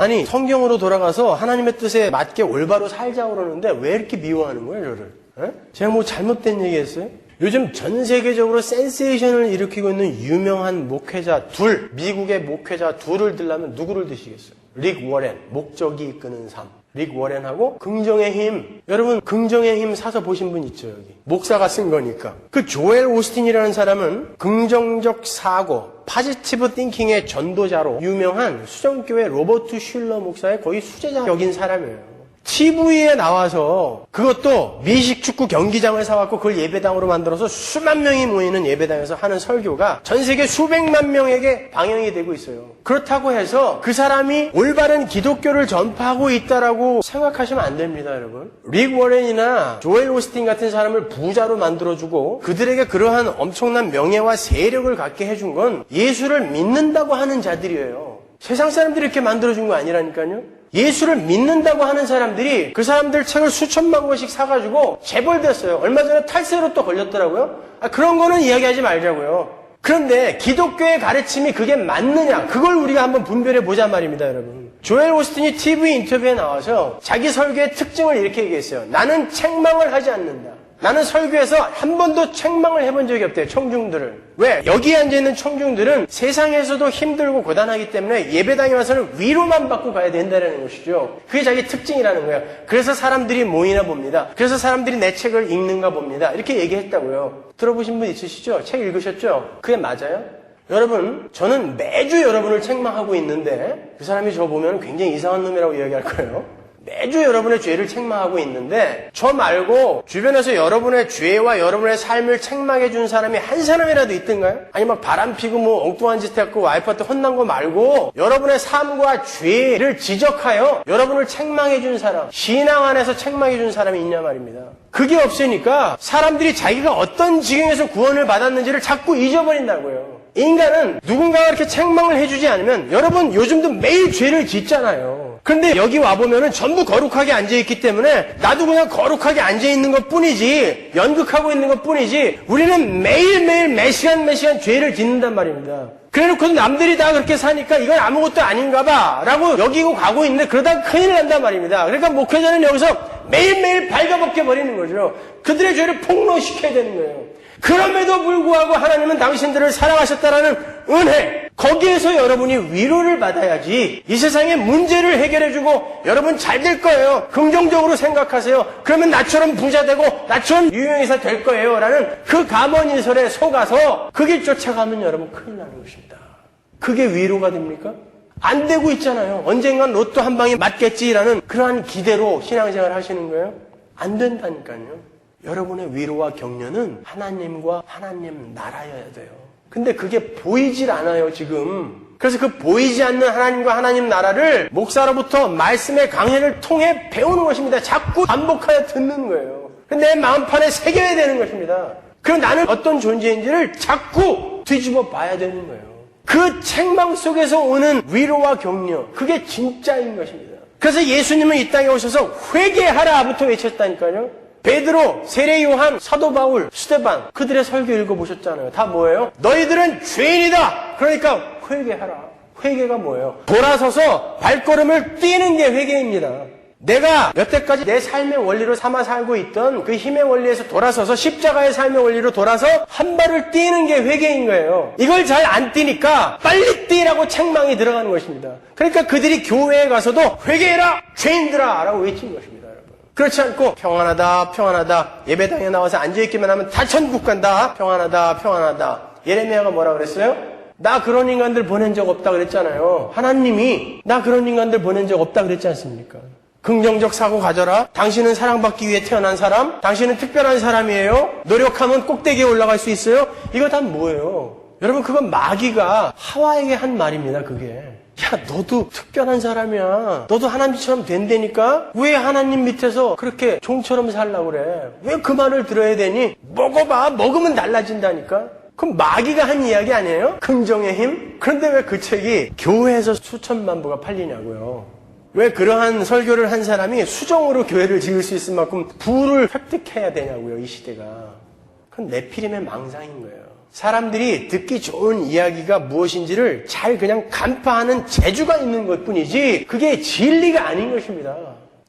아니 성경으로 돌아가서 하나님의 뜻에 맞게 올바로 살자고 그러는데 왜 이렇게 미워하는 거예요 저를? 에? 제가 뭐 잘못된 얘기했어요? 요즘 전 세계적으로 센세이션을 일으키고 있는 유명한 목회자 둘, 미국의 목회자 둘을 들라면 누구를 드시겠어요? 릭 워렌, 목적이 이끄는 삶. 릭 워렌하고 긍정의 힘. 여러분 긍정의 힘 사서 보신 분 있죠 여기. 목사가 쓴 거니까. 그 조엘 오스틴이라는 사람은 긍정적 사고, 파지티브 띵킹의 전도자로 유명한 수정교회 로버트 슐러 목사의 거의 수제자격인 사람이에요. TV에 나와서 그것도 미식 축구 경기장을 사갖고 그걸 예배당으로 만들어서 수만 명이 모이는 예배당에서 하는 설교가 전 세계 수백만 명에게 방영이 되고 있어요. 그렇다고 해서 그 사람이 올바른 기독교를 전파하고 있다라고 생각하시면 안 됩니다, 여러분. 릭 워렌이나 조엘 오스틴 같은 사람을 부자로 만들어주고 그들에게 그러한 엄청난 명예와 세력을 갖게 해준 건 예수를 믿는다고 하는 자들이에요. 세상 사람들이 이렇게 만들어준 거 아니라니까요. 예수를 믿는다고 하는 사람들이 그 사람들 책을 수천만 권씩 사가지고 재벌됐어요. 얼마 전에 탈세로 또 걸렸더라고요. 아, 그런 거는 이야기하지 말자고요. 그런데 기독교의 가르침이 그게 맞느냐? 그걸 우리가 한번 분별해 보자 말입니다, 여러분. 조엘 오스틴이 TV 인터뷰에 나와서 자기 설교의 특징을 이렇게 얘기했어요. 나는 책망을 하지 않는다. 나는 설교에서 한 번도 책망을 해본 적이 없대요, 청중들을. 왜? 여기 앉아있는 청중들은 세상에서도 힘들고 고단하기 때문에 예배당에 와서는 위로만 받고 가야 된다는 것이죠. 그게 자기 특징이라는 거예요. 그래서 사람들이 모이나 봅니다. 그래서 사람들이 내 책을 읽는가 봅니다. 이렇게 얘기했다고요. 들어보신 분 있으시죠? 책 읽으셨죠? 그게 맞아요? 여러분, 저는 매주 여러분을 책망하고 있는데 그 사람이 저 보면 굉장히 이상한 놈이라고 이야기할 거예요. 매주 여러분의 죄를 책망하고 있는데 저 말고 주변에서 여러분의 죄와 여러분의 삶을 책망해 준 사람이 한 사람이라도 있던가요? 아니 막 바람 피고 뭐 엉뚱한 짓 했고 와이프한테 혼난 거 말고 여러분의 삶과 죄를 지적하여 여러분을 책망해 준 사람 신앙 안에서 책망해 준 사람이 있냐 말입니다. 그게 없으니까 사람들이 자기가 어떤 지경에서 구원을 받았는지를 자꾸 잊어버린다고요. 인간은 누군가가 이렇게 책망을 해주지 않으면 여러분 요즘도 매일 죄를 짓잖아요. 근데 여기 와보면은 전부 거룩하게 앉아있기 때문에 나도 그냥 거룩하게 앉아있는 것 뿐이지 연극하고 있는 것 뿐이지 우리는 매일매일 매 시간 매 시간 죄를 짓는단 말입니다. 그래놓고 남들이 다 그렇게 사니까 이건 아무것도 아닌가 봐 라고 여기고 가고 있는데 그러다 큰일 난단 말입니다. 그러니까 목회자는 여기서 매일매일 발가벗겨 버리는 거죠. 그들의 죄를 폭로시켜야 되는 거예요. 그럼에도 불구하고 하나님은 당신들을 사랑하셨다라는 은혜, 거기에서 여러분이 위로를 받아야지 이 세상의 문제를 해결해주고 여러분 잘 될 거예요. 긍정적으로 생각하세요. 그러면 나처럼 부자 되고 나처럼 유명인사 될 거예요. 라는 그 감언인설에 속아서 그길 쫓아가면 여러분 큰일 나는 것입니다. 그게 위로가 됩니까? 안 되고 있잖아요. 언젠간 로또 한 방에 맞겠지라는 그러한 기대로 신앙생활 하시는 거예요? 안 된다니까요. 여러분의 위로와 격려는 하나님과 하나님 나라여야 돼요. 근데 그게 보이질 않아요, 지금. 그래서 그 보이지 않는 하나님과 하나님 나라를 목사로부터 말씀의 강해를 통해 배우는 것입니다. 자꾸 반복하여 듣는 거예요. 내 마음판에 새겨야 되는 것입니다. 그럼 나는 어떤 존재인지를 자꾸 뒤집어 봐야 되는 거예요. 그 책망 속에서 오는 위로와 격려, 그게 진짜인 것입니다. 그래서 예수님은 이 땅에 오셔서 회개하라부터 외쳤다니까요. 베드로, 세례 요한, 사도 바울, 스테반 그들의 설교 읽어보셨잖아요. 다 뭐예요? 너희들은 죄인이다. 그러니까 회개하라. 회개가 뭐예요? 돌아서서 발걸음을 뛰는 게 회개입니다. 내가 여태까지 내 삶의 원리로 삼아 살고 있던 그 힘의 원리에서 돌아서서 십자가의 삶의 원리로 돌아서 한 발을 뛰는 게 회개인 거예요. 이걸 잘 안 뛰니까 빨리 뛰라고 책망이 들어가는 것입니다. 그러니까 그들이 교회에 가서도 회개해라! 죄인들아! 라고 외친 것입니다. 그렇지 않고 평안하다 평안하다. 예배당에 나와서 앉아있기만 하면 다 천국 간다. 평안하다 평안하다. 예레미야가 뭐라 그랬어요? 나 그런 인간들 보낸 적 없다 그랬잖아요. 하나님이 나 그런 인간들 보낸 적 없다 그랬지 않습니까? 긍정적 사고 가져라. 당신은 사랑받기 위해 태어난 사람. 당신은 특별한 사람이에요. 노력하면 꼭대기에 올라갈 수 있어요. 이거 다 뭐예요? 여러분 그건 마귀가 하와에게 한 말입니다 그게 야, 너도 특별한 사람이야. 너도 하나님처럼 된다니까? 왜 하나님 밑에서 그렇게 종처럼 살라고 그래? 왜 그 말을 들어야 되니? 먹어봐. 먹으면 달라진다니까? 그럼 마귀가 한 이야기 아니에요? 긍정의 힘? 그런데 왜 그 책이 교회에서 수천만 부가 팔리냐고요? 왜 그러한 설교를 한 사람이 수정으로 교회를 지을 수 있을 만큼 부를 획득해야 되냐고요, 이 시대가. 그건 내피림의 망상인 거예요. 사람들이 듣기 좋은 이야기가 무엇인지를 잘 그냥 간파하는 재주가 있는 것 뿐이지 그게 진리가 아닌 것입니다.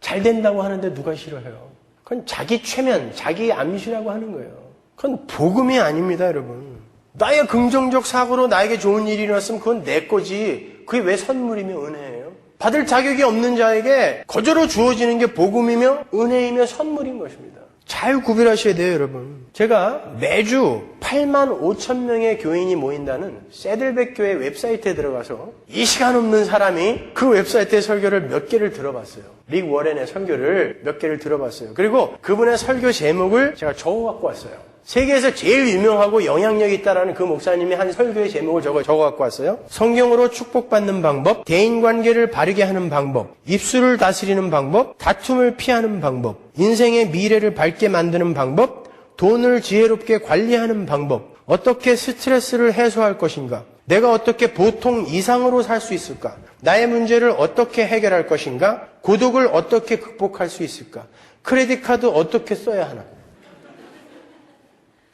잘 된다고 하는데 누가 싫어해요? 그건 자기 최면, 자기 암시라고 하는 거예요. 그건 복음이 아닙니다, 여러분. 나의 긍정적 사고로 나에게 좋은 일이 일어났으면 그건 내 거지. 그게 왜 선물이며 은혜예요? 받을 자격이 없는 자에게 거저로 주어지는 게 복음이며 은혜이며 선물인 것입니다. 잘 구별하셔야 돼요, 여러분. 제가 매주 8만 5천 명의 교인이 모인다는 세들백 교회 웹사이트에 들어가서 이 시간 없는 사람이 그 웹사이트의 설교를 몇 개를 들어봤어요. 릭 워렌의 설교를 몇 개를 들어봤어요. 그리고 그분의 설교 제목을 제가 적어 갖고 왔어요. 세계에서 제일 유명하고 영향력이 있다라는 그 목사님이 한 설교의 제목을 적어, 적어 갖고 왔어요. 성경으로 축복받는 방법, 대인 관계를 바르게 하는 방법, 입술을 다스리는 방법, 다툼을 피하는 방법, 인생의 미래를 밝게 만드는 방법, 돈을 지혜롭게 관리하는 방법, 어떻게 스트레스를 해소할 것인가, 내가 어떻게 보통 이상으로 살 수 있을까, 나의 문제를 어떻게 해결할 것인가, 고독을 어떻게 극복할 수 있을까, 크레딧 카드 어떻게 써야 하나,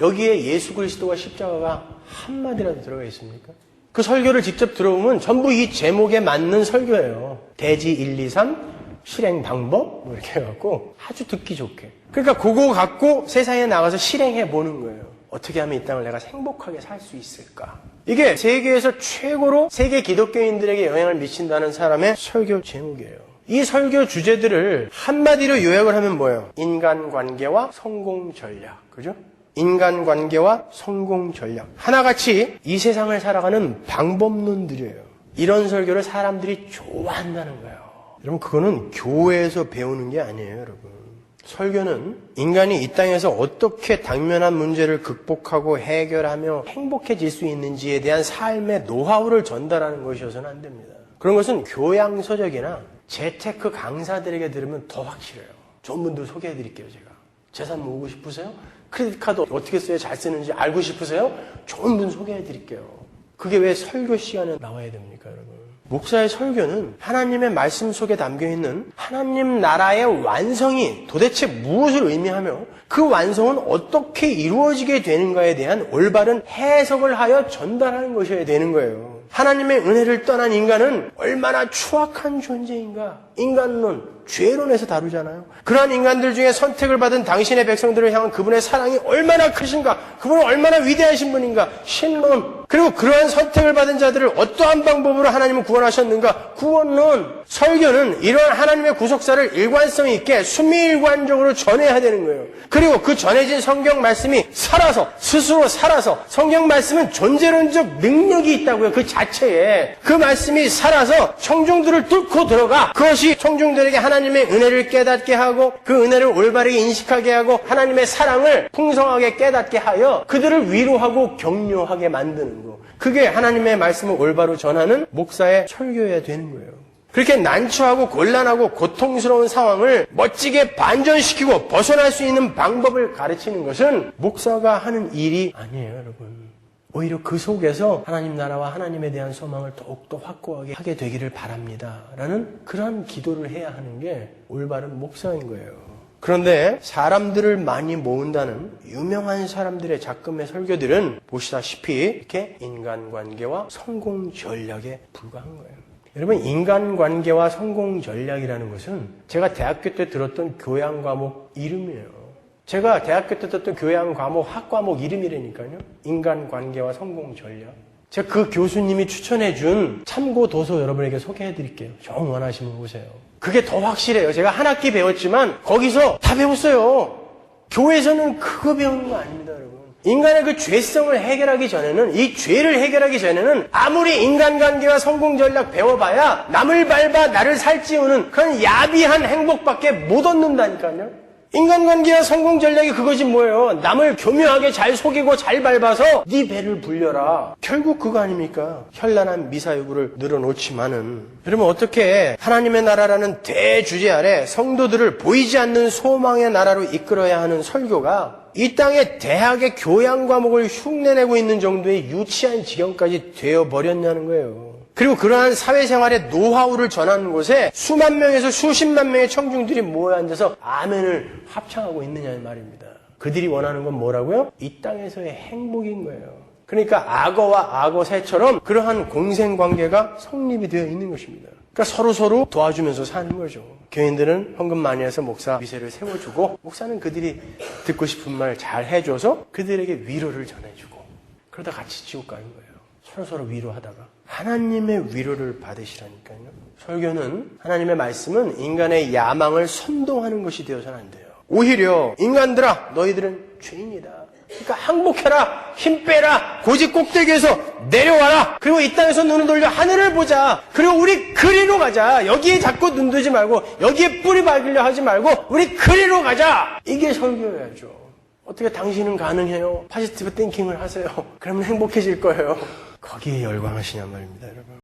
여기에 예수 그리스도와 십자가가 한마디라도 들어가 있습니까? 그 설교를 직접 들어보면 전부 이 제목에 맞는 설교예요. 대지 1, 2, 3, 실행 방법, 뭐 이렇게 해갖고 아주 듣기 좋게. 그러니까 그거 갖고 세상에 나가서 실행해 보는 거예요. 어떻게 하면 이 땅을 내가 행복하게 살 수 있을까? 이게 세계에서 최고로 세계 기독교인들에게 영향을 미친다는 사람의 설교 제목이에요. 이 설교 주제들을 한마디로 요약을 하면 뭐예요? 인간관계와 성공 전략. 그죠? 인간관계와 성공 전략. 하나같이 이 세상을 살아가는 방법론들이에요. 이런 설교를 사람들이 좋아한다는 거예요. 여러분, 그거는 교회에서 배우는 게 아니에요, 여러분. 설교는 인간이 이 땅에서 어떻게 당면한 문제를 극복하고 해결하며 행복해질 수 있는지에 대한 삶의 노하우를 전달하는 것이어서는 안 됩니다. 그런 것은 교양서적이나 재테크 강사들에게 들으면 더 확실해요. 좋은 분들 소개해 드릴게요, 제가. 재산 모으고 싶으세요? 크레딧 카드 어떻게 써야 잘 쓰는지 알고 싶으세요? 좋은 분 소개해 드릴게요. 그게 왜 설교 시간에 나와야 됩니까, 여러분? 목사의 설교는 하나님의 말씀 속에 담겨 있는 하나님 나라의 완성이 도대체 무엇을 의미하며 그 완성은 어떻게 이루어지게 되는가에 대한 올바른 해석을 하여 전달하는 것이어야 되는 거예요. 하나님의 은혜를 떠난 인간은 얼마나 추악한 존재인가? 인간론, 죄론에서 다루잖아요. 그러한 인간들 중에 선택을 받은 당신의 백성들을 향한 그분의 사랑이 얼마나 크신가? 그분은 얼마나 위대하신 분인가? 신론. 그리고 그러한 선택을 받은 자들을 어떠한 방법으로 하나님은 구원하셨는가? 구원론. 설교는 이러한 하나님의 구속사를 일관성 있게 수미일관적으로 전해야 되는 거예요. 그리고 그 전해진 성경 말씀이 살아서, 스스로 살아서, 성경 말씀은 존재론적 능력이 있다고요. 그 자체에. 그 말씀이 살아서 청중들을 뚫고 들어가. 그것이 청중들에게 하나님의 은혜를 깨닫게 하고 그 은혜를 올바르게 인식하게 하고 하나님의 사랑을 풍성하게 깨닫게 하여 그들을 위로하고 격려하게 만드는 거. 그게 하나님의 말씀을 올바로 전하는 목사의 설교여야 되는 거예요. 그렇게 난처하고 곤란하고 고통스러운 상황을 멋지게 반전시키고 벗어날 수 있는 방법을 가르치는 것은 목사가 하는 일이 아니에요, 여러분. 오히려 그 속에서 하나님 나라와 하나님에 대한 소망을 더욱더 확고하게 하게 되기를 바랍니다. 라는 그러한 기도를 해야 하는 게 올바른 목사인 거예요. 그런데 사람들을 많이 모은다는 유명한 사람들의 작금의 설교들은 보시다시피 이렇게 인간관계와 성공 전략에 불과한 거예요. 여러분, 인간관계와 성공 전략이라는 것은 제가 대학교 때 들었던 교양 과목 이름이에요. 제가 대학교 때 듣던 교양 과목, 학 과목 이름이라니까요. 인간관계와 성공 전략. 제가 그 교수님이 추천해준 참고 도서 여러분에게 소개해 드릴게요. 정 원하시면 보세요. 그게 더 확실해요. 제가 한 학기 배웠지만 거기서 다 배웠어요. 교회에서는 그거 배우는 거 아닙니다, 여러분. 인간의 그 죄성을 해결하기 전에는 이 죄를 해결하기 전에는 아무리 인간관계와 성공 전략 배워봐야 남을 밟아 나를 살찌우는 그런 야비한 행복밖에 못 얻는다니까요. 인간관계와 성공 전략이 그것이 뭐예요? 남을 교묘하게 잘 속이고 잘 밟아서 네 배를 불려라. 결국 그거 아닙니까? 현란한 미사여구를 늘어놓지만은 여러분 어떻게 하나님의 나라라는 대주제 아래 성도들을 보이지 않는 소망의 나라로 이끌어야 하는 설교가 이 땅의 대학의 교양 과목을 흉내내고 있는 정도의 유치한 지경까지 되어버렸냐는 거예요. 그리고 그러한 사회생활의 노하우를 전하는 곳에 수만 명에서 수십만 명의 청중들이 모여 앉아서 아멘을 합창하고 있느냐는 말입니다. 그들이 원하는 건 뭐라고요? 이 땅에서의 행복인 거예요. 그러니까 악어와 악어 새처럼 그러한 공생 관계가 성립이 되어 있는 것입니다. 그러니까 서로 서로 도와주면서 사는 거죠. 교인들은 헌금 많이 해서 목사 위세를 세워주고 목사는 그들이 듣고 싶은 말 잘 해줘서 그들에게 위로를 전해주고 그러다 같이 지옥 가는 거예요. 서로 서로 위로하다가 하나님의 위로를 받으시라니까요. 설교는 하나님의 말씀은 인간의 야망을 선동하는 것이 되어서는 안 돼요. 오히려 인간들아 너희들은 죄인이다. 그러니까 항복해라, 힘 빼라, 고집 꼭대기에서 내려와라. 그리고 이 땅에서 눈을 돌려 하늘을 보자. 그리고 우리 그리로 가자. 여기에 자꾸 눈 두지 말고 여기에 뿌리 박으려 하지 말고 우리 그리로 가자. 이게 설교여야죠. 어떻게 당신은 가능해요? 파지티브 띵킹을 하세요. 그러면 행복해질 거예요. 거기에 열광하시냔 말입니다, 여러분.